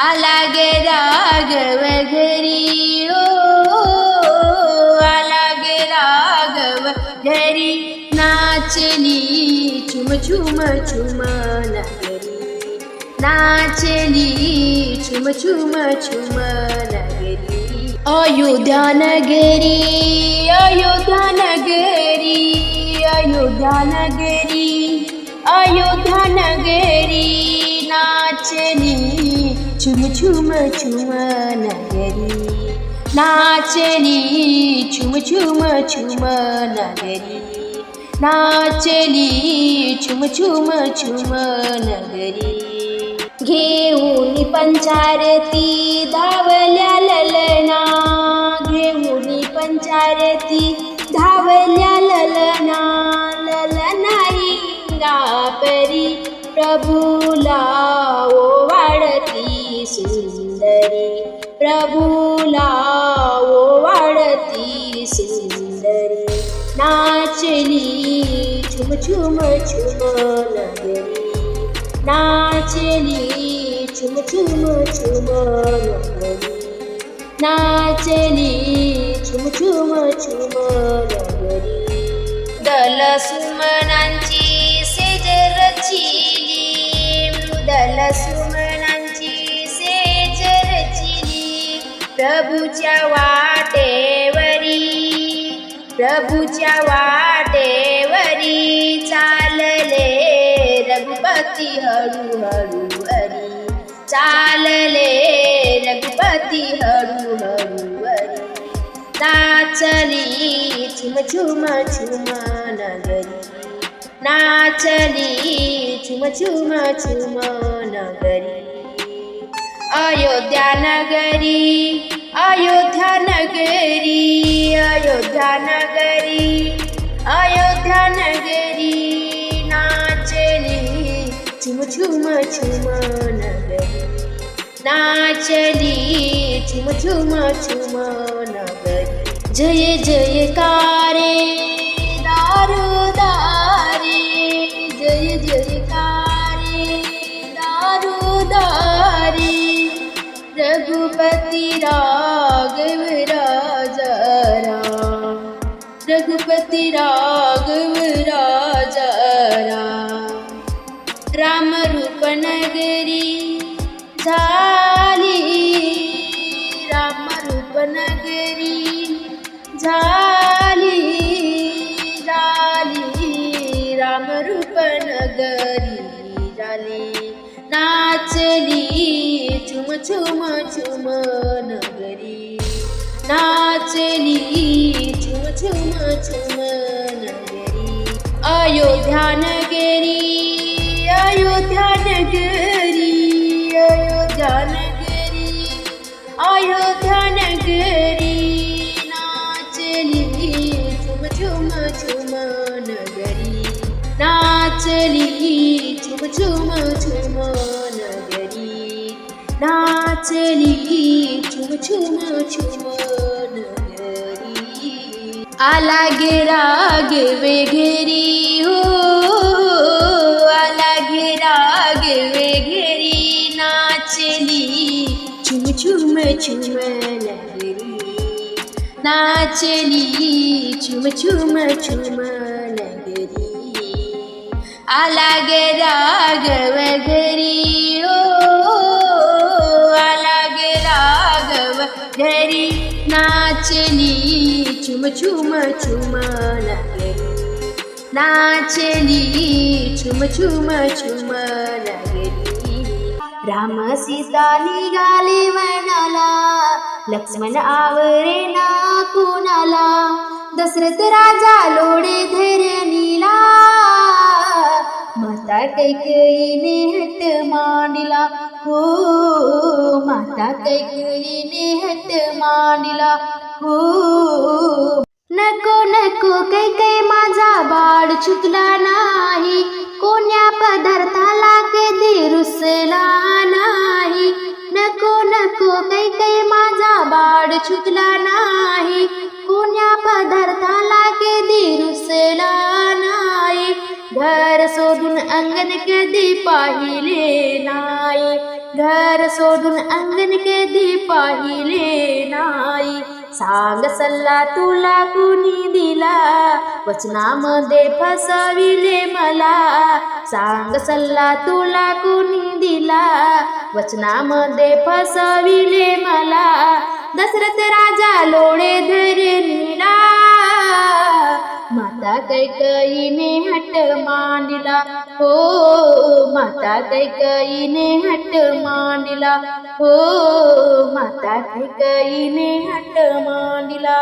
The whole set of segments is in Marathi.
आला गे राघव घरी ओ आला गे राघव घरी नाचली चुम छुम छुम नगरी नाचली चुम छुम छुम नगरी अयोध्या नगरी अयोध्या नगरी अयोध्या नगरी अयोध्या नगरी नाचली छुम छुम छुम नगरी. नाचली छुम छुम छुम नगरी. नाचली छुम छुम छुम नगरी. घेऊन पंचारती धावल्या ललना. घेऊन पंचारती प्रभूला ओवाळती सुंदरी. नाचली छुम छुम छुम नगरी. नाचली छुम छुम छुम नगरी. नाचली छुम छुम छुम नगरी. दल सुमनांची सेजरची प्रभूच्या वाटेवरी प्रभूच्या वाटेवरी चालले रघुपती हळू हळू हरी चालले रघुपती हळू हळू हरी नाचली छुम छुम छुम नगरी नाचली छुम छुम छुम नगरी. अयोध्या नगरी अयोध्या नगरी अयोध्या नगरी अयोध्या नगरी नाचली छुम छुम छुम नगरी नाचली छुम छुम छुम नगरी। जय जयकारे। दारुदारे रघुपती राघव राजा राम. राम रूप नगरी झाली. राम रूप नगरी झाली. झाली. राम रूप नगरी झाली. नाचली छुम चुम चुम नगरी. नाचली छुम छुम चुम अयोध्या नगरी अयोध्या नगरी अयोध्या नगरी अयोध्या नगरी नाचली झुम झुम झुम नगरी नाचली झुम झुम झुम नगरी नाचली झुम झुम झुम नगरी. आला गेरा गेवे घेरी हो आला गे राघवे घरी नाचली. छुम छुम छुम लहरी नाचली छुम छुम छुम लहरी आला गेरा गव घरी ओ आला गे घरी नाचली छुम छुम छुम लहरी नाचली छुम छुम छुम नगरी राम सीता निघाले वनाला लक्ष्मण आवरे ना कुणाला दशरथ राजा लोडे धरणीला माता कैकईने हट मांडला हो माता कैकईने हट मांडला हो. नको नको कैकई माझा बाळ चुकला नाही. कोण्या पदार्थाला कधी रुसला नाही. नको नको कैकई माझा बाळ चुकला नाही. कोण्या पदार्थाला कधी रुसला नाही. घर सोडून अंगण कधी पाहिले नाही. घर सोडून अंगण कधी पाहिले नाही. सांग सल्ला तुला कुणी दिला? वचनामध्ये फसविले मला. सांग सल्ला तुला कुणी दिला? वचनामध्ये फसविले मला. दशरथ राजा लोळे धरणीला माता कैकईने हट मांडला. हो माता कैकईने हट मांडिला. हो माता कैकईने हट मांडिला.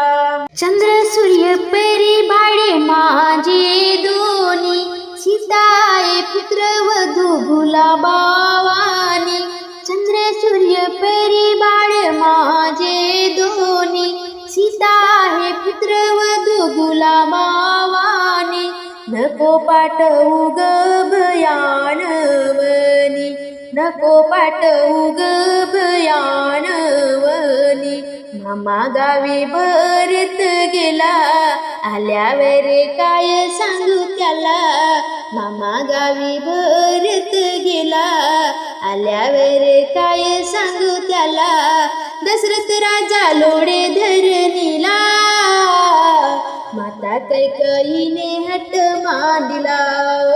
चंद्र सूर्य पेरी भाडे माझे दोनी सीताए पुत्र वधू गुलाबावानी. चंद्र सूर्य पेरी बाळ नको पाठवू ग भयानवनी. नको पाठवू ग भयानवनी. मामा गावी भरत गेला. आल्यावर काय सांगू त्याला. मामा गावी भरत गेला. आल्यावर काय सांगू त्याला. दशरथ राजा लोडे धरणीला. माता कैकईने हट मांडिला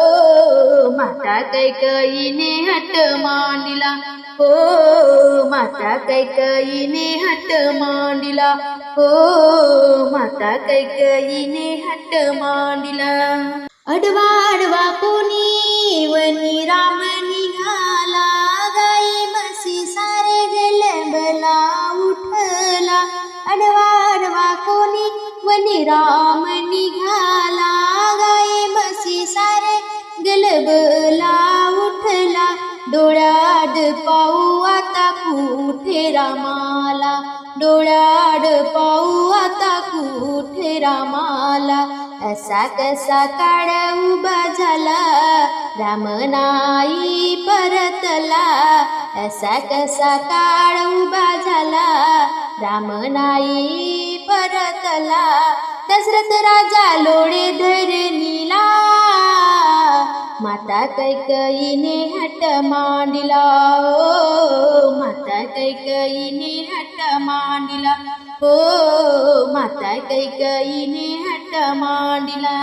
ओ माता कैकईने हट मांडिला हो माता कैकईने हट मांडिला हो माता कैकईने हट मांडिला. अडवा अडवा कोणी वनी राम राम निघाला गाय बसी सारे गलबला उठला. डोळ्याड पाऊ आता कुठे रामाला? डोळ्याड पाऊ आता कुठे रामाला? असा कसा काळ उभा झाला. राम परतला. असा कसा काळ उभा झाला. राम परतला. दशरथ राजा लोळे धरणीला माता कैकईने हट मांडला. ओ माता कैकईने हट मांडला. हो माता कैकईने हट मांडला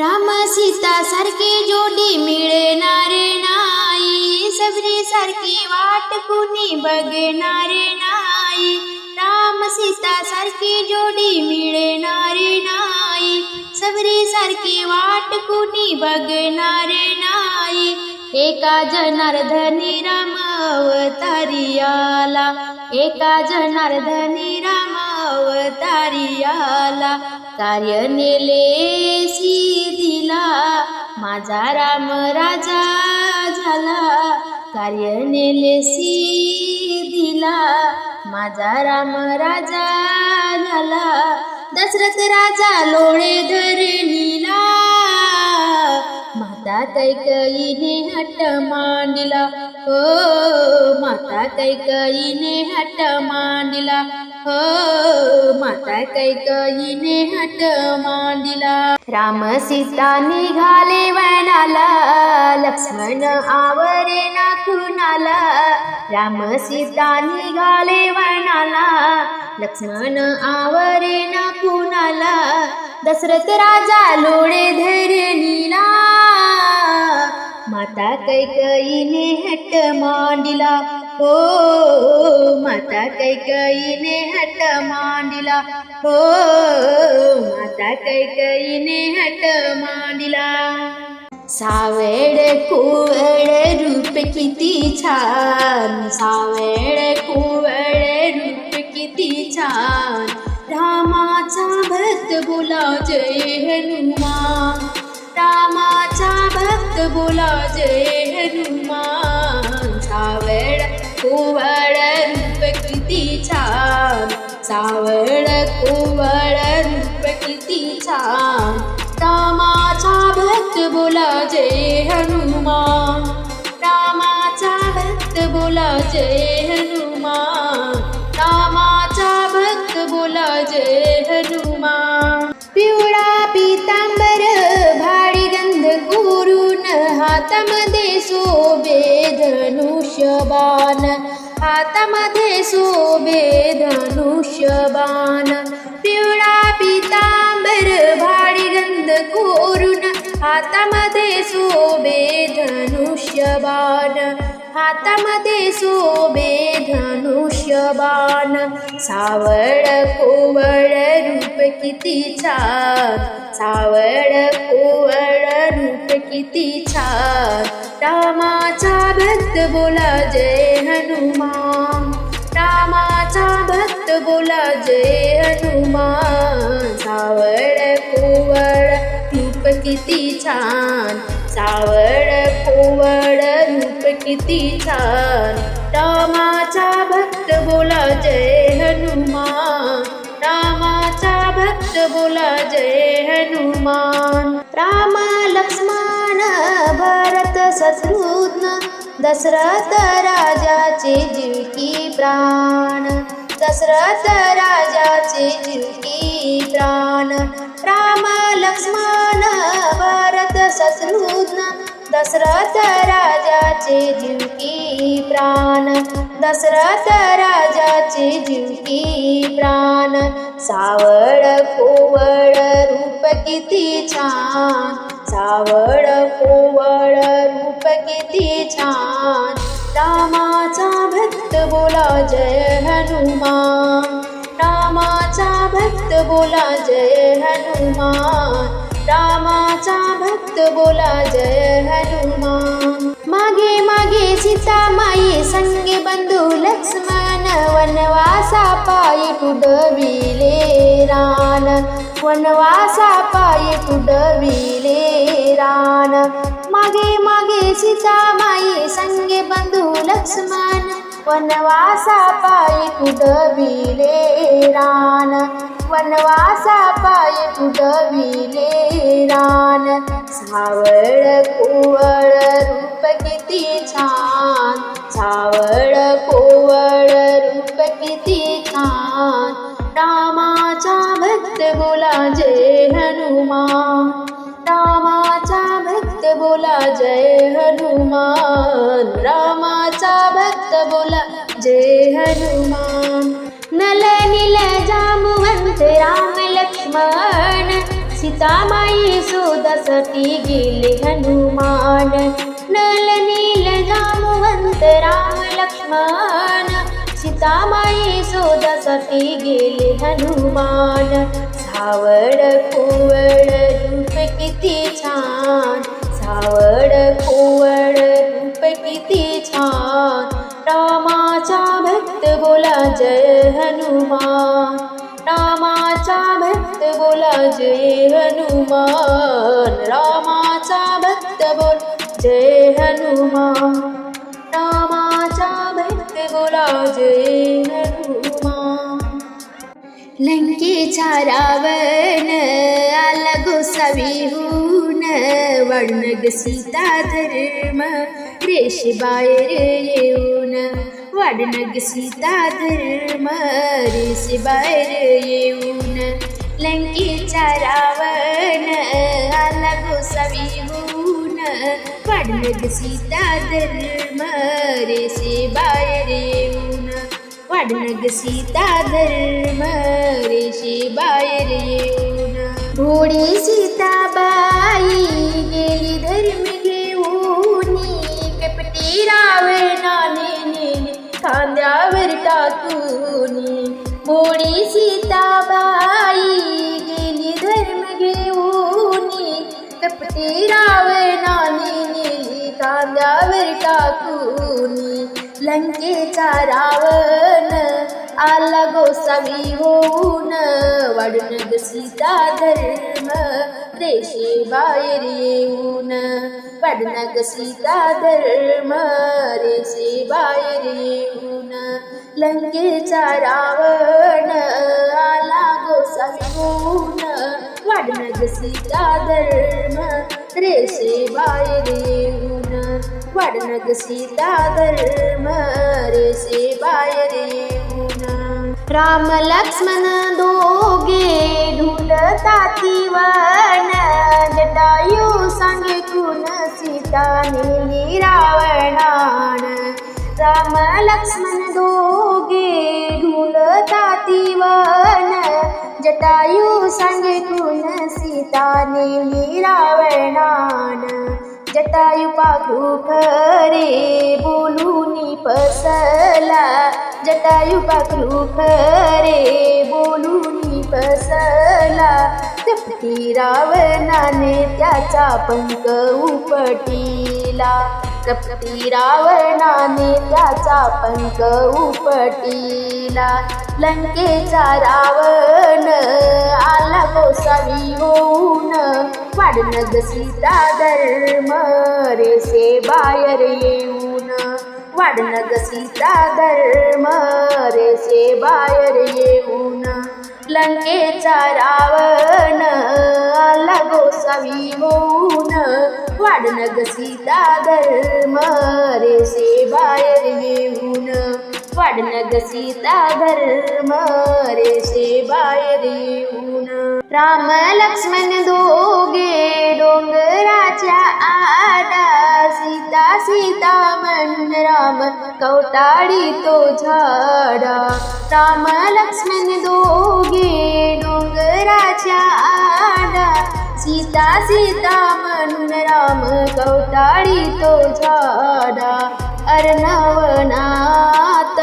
राम सीता सारखी जोडी मिळणारे नाही सबरी सारखी वाट कुणी बघणारे नाही राम सीता सारखी जोडी मिळणारे नाही सबरी सारखी वाट कुणी बघणारे नाही एका जनार्दनी राम अवतारी आला एका जनार्दनी राम अवतारी आला कार्य नेले दिला माझा राम राजा झाला. कार्य नेले दिला माझा राम राजा झाला. दशरथ राजा लोळे धरणीला. माता कैकईने हट मांडला. हो माता कैकईने हट मांडला. हो माता कैकईने हट मांडिला. राम सीता निघाले वनाला लक्ष्मण आवरे ना कुणाला राम सीता निघाले वनाला लक्ष्मण आवरे ना कुणाला दशरथ राजा लोळे धरणीला. माता कैकईने हट मांडिला। हो माता कैकईने हट मांडिला। हो माता कैकईने हट मांडिला। सावेड कुवड रूप किती छान। सावेड कुवड रूप किती छान। रामाचा भक्त बोला जय हनुमान। हनुमान सावळ कुवळ रूप किती छान सावळ कुवळ रूप किती छान. रामाचा भक्त बोला जय हनुमान रामाचा भक्त बोला जय हनुमान. हातामध्ये सोबे धनुष्यबाण हातामध्ये शोभे धनुष्यबाण पिवळा पितांबर भा हातामध्ये शोभे धनुष्यबाण हातामध्ये शोभे धनुष्यबाण. सावळ कोवळ रूप किती छान सावळ कोवळ रूप किती छान. रामाचा भक्त बोला जय हनुमान रामाचा भक्त बोला जय हनुमान. सावळ कोवळ किती छान. सावड कोवड रूप किती छान. रामाचा भक्त बोला जय हनुमान. रामाचा भक्त बोला जय हनुमान. राम लक्ष्मण भरत शत्रुघ्न दशरथ राजाचे जीवकी प्राण. दशरथ राजाचे जिंकी प्राण. राम लक्ष्मण भरत शत्रुघ्न दशरथ राजाचे जिंकी प्राण. दशरथ राजाचे जिंकी प्राण. सावळ कोवळ रूप किती छान. सावळ कोवळ रूप किती छान. रामाचा भक्त बोला जय हनुमान रामाचा भक्त बोला जय हनुमान रामाचा भक्त बोला जय हनुमान मागे मागे सीता माई संगे बंधू लक्ष्मण वनवासा पायी तुडविले रान. वनवासा पायी तुडविले रान. मागे मागे सीतामाई संगे बंधू लक्ष्मण. वनवासा पायी तुडविले रान. वनवासा पायी तुडविले रान. सावळ कोवळ रूप किती छान. सावळ कोवळ रूप किती छान. रामाचा भक्त गुलाजे जय हनुमान. रामाचा भक्त बोला जय हनुमान. रामाचा भक्त बोला जय हनुमान. नल नील जामवंत राम लक्ष्मण. सीतामाई सुदसती गेले हनुमान. नल नील जामवंत राम लक्ष्मण. सीतामाई सुदसती गेले हनुमान. सावड कुवळ रूप किती छान. सावड खोवड रूप किती छान. रामाचा भक्त बोला जय हनुमान. रामाचा भक्त बोला जय हनुमान. रामाचा भक्त बोल जय हनुमान. रामाचा भक्त बोला जय हनुमान. लंकेचा रावण आला गोसावीहून वडनग सीता धर्म रेष बाहेर येऊन वाडनग सीता धर्म रेष बाहेर येऊन लंकेचा रावण आला गोसावीहून वाडनग सीता धर्म रेषे बाहेर येऊन वाढनग सीता धर्म रेषे बाहेर येऊन. भोडी सीताबाई गेली घेऊन कपटी रावणाने नेली खांद्यावर टाकून. मोडी सीताबाई गेली धर्म घेऊन कपटी रावणाने नेली खांद्यावर टाकून. लंकेचा रावण आला गोसावी होऊन. वाढून सीता धर्म रेषे बाहेर येऊन. वाढून सीता धर्म रेषे बाहेर येऊन. लंकेचा रावण आला गोसावी होऊन. वाढून सीता धर्म रेषे बाहेर येऊन. वाढनग सीता धर्म रे बाहेर येऊन राम लक्ष्मण दोघे ढुंडताती वन जटायू सांगे कुण सीता नेली रावणान राम लक्ष्मण दोघे ढुलताती वन जटायू सांगे कुण सीता नेली रावणान जटायू पाखरू खरे बोलूनी पसला जटायू पाखरू खरे बोलूनी पसला कपटी रावणाने त्याचा पंख उपटीला. कपटी रावणाने त्याचा पंख उपटीला. लंकेचा रावण आला कोसावी होऊन. वाढन गसीता धर्म रेसे बाहेर येऊन. वाढन गसीता धर्म रेसे बाहेर येऊन. लंकेचा रावण आला गोसावी होऊन. वाढन गसीता धर्म रेसे बाहेर येऊन. वाढन सीता धर्म रेसे बाहेर येऊन राम लक्ष्मण दोघे डोंगराच्या आडा सीता सीता म्हण राम कवटाळी तो झाडा. राम लक्ष्मण दोघे डोंगराच्या आडा सीता सीता म्हण राम कवटाळी तो झाडा. अर्णवनात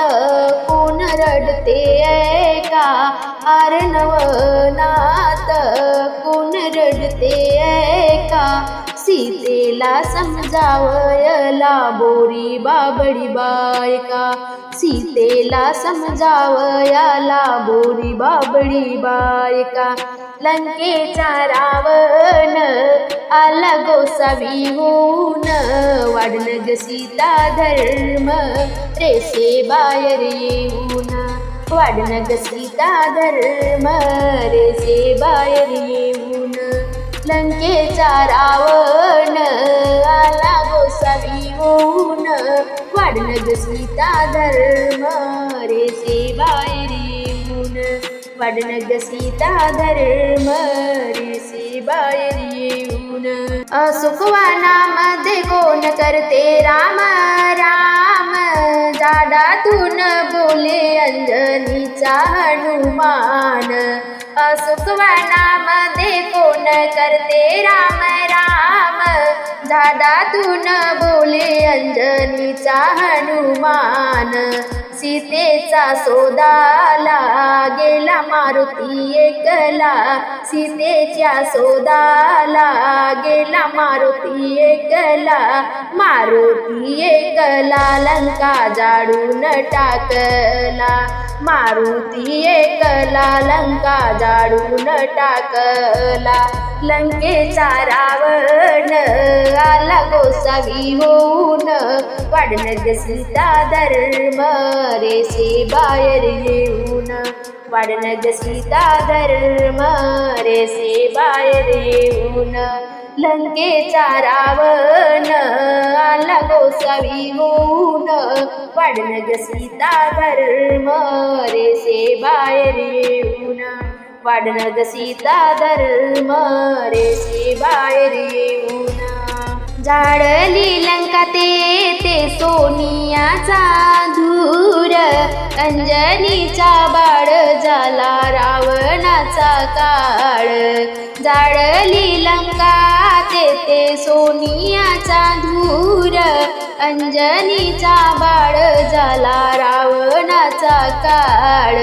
कोण रडते का? अर्णवनात कोण रडते का? सीतेला समजावयला बोरी बाबडी बायका सीतेला समजावयाला बोरी बाबडी बायका लंकेचा रावण आला गोसावी होऊन. वाढन ग सीता धर्म रेसे बाहेर येऊन. वाढन ग सीता धर्म रेसे बाहेर येऊन. लंकेचा रावण आला गोसावी होऊन. वाढन गसीता सीता धर्म रेसे बाहेर वाढन ग सीता धर्म रेसे बाहेर येऊन सुखवानामध्ये कोण करते राम राम? झाडातून बोले अंजनीचा हनुमान. सुखवानामध्ये कोण करते राम राम? दादातून बोले अंजनीचा हनुमान. सीतेचा सोदाला गेला मारुती एकला. सीतेच्या सोदाला गेला मारुती एकला. मारुती एकला लंका जाडून टाकला. मारुती एकला लंका जाडून टाकला. लंकेचा रावण आला गोसावी होऊन. वाढलं सीता धर्म रेसे बाहेर येऊन. वाढलं सीता धर्म रेसे बाहेर येऊन. लंकेचा रावण आला गोसावी होऊन. वाढलं सीता धर्म रेसे बाहेर येऊन. वाढन सीता धर्म रेसे बाहेर येऊन झाडली लंका ते ते सोनियाचा धूर. अंजनीचा बाळ झाला रावणाचा काळ. झाडली लंका ते ते सोनियाचा धूर. अंजनीचा बाळ झाला रावणाचा काळ.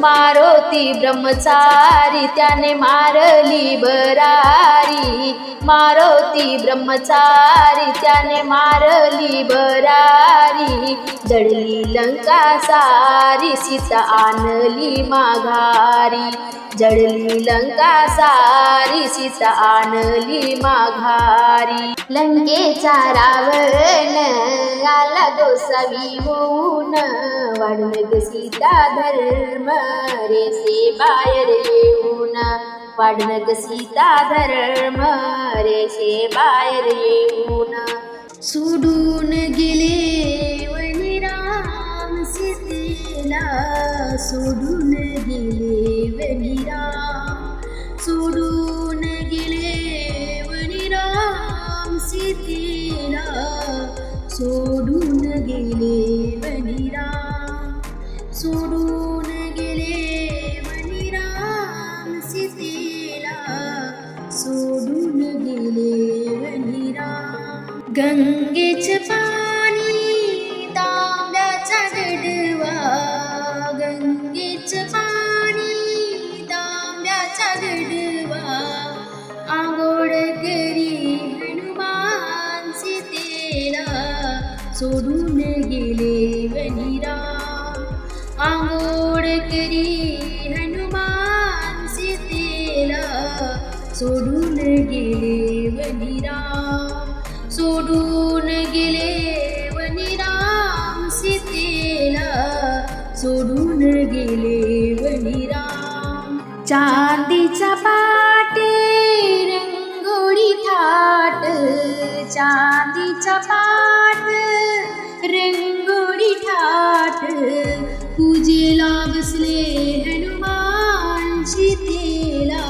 मारोती ब्रह्मचारी त्याने मारली बरारी. मारोती ब्रह्मचारी त्याने मारली बरारी. जडली लंका सारी सीता आणली माघारी. जडली लंका सारी सीता आणली माघारी. लंकेचा रावण आला गोसावी होऊन. वाढून सीता धर्म रेसे बाहेर येऊन वाढून ग सीता धर्म रेसे बाहेर येऊन सोडून गेले वनी राम सीतेला. सोडून गेले वनी राम. सोडून गेले वनी राम सीतेला. सोडून गेले सोडून गेले वनी सीतेला. सोडून गेले वनी गंगेच्या चांदीचा पाटे रंगोळी थाट। चांदीचा पाट रंगोळी ठाट पूजेला बसले हनुमान सीतेला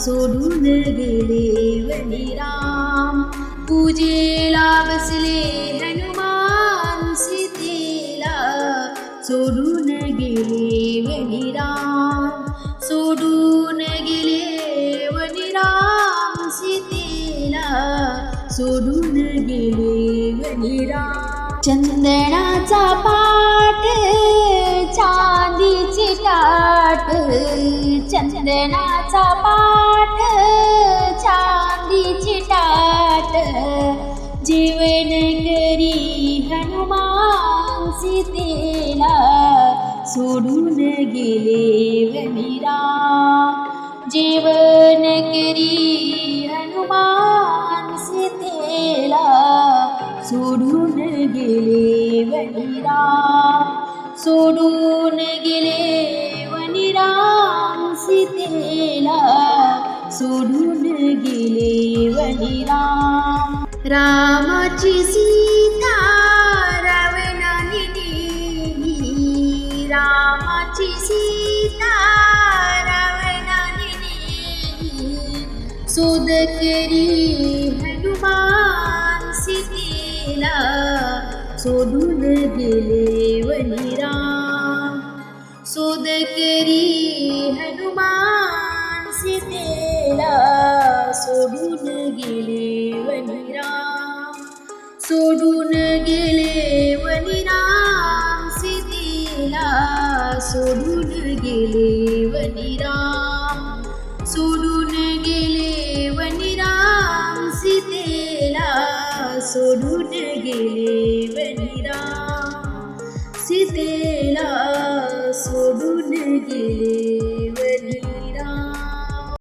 सोडून गेले वनिराम पूजेला बसले चंदनाचा पाठ चांदीची टाट. चंदनाचा पाठ चांदीची टाट. जीवन करी हनुमान सीतेला सोडून गेले वनिराम जीवन करी गेले वनिराम सोडून गेले वनिराम सीतेला सोडून गेले वनिराम रामाची सीता रावणाने नेली. रामाची सीता रावणाने नेली. शोध हनुमान सीतेला. सोडून गेले वनिराम सोद करी हनुमान सीतेला. सोडून गेले वनिराम सोडून गेले वनिराम सीतेला. सोडून गेले वनिराम सोडून गेले वनिरा सीतेला सोडून गेले